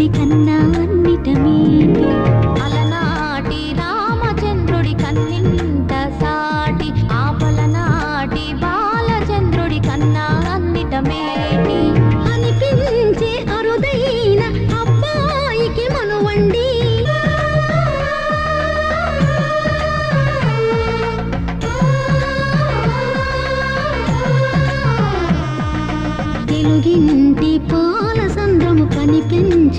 రామచంద్రుడి కన్నా అన్నిటమేటి అలనాటి రామచంద్రుడి కన్నింట సాటి ఆపలనాటి బాలచంద్రుడి కన్నా అన్నిటమేటి? అనిపించే అరుదైన అబ్బాయికి మనువండి. తెలుగింటి పాల సంద్రము కనిపించ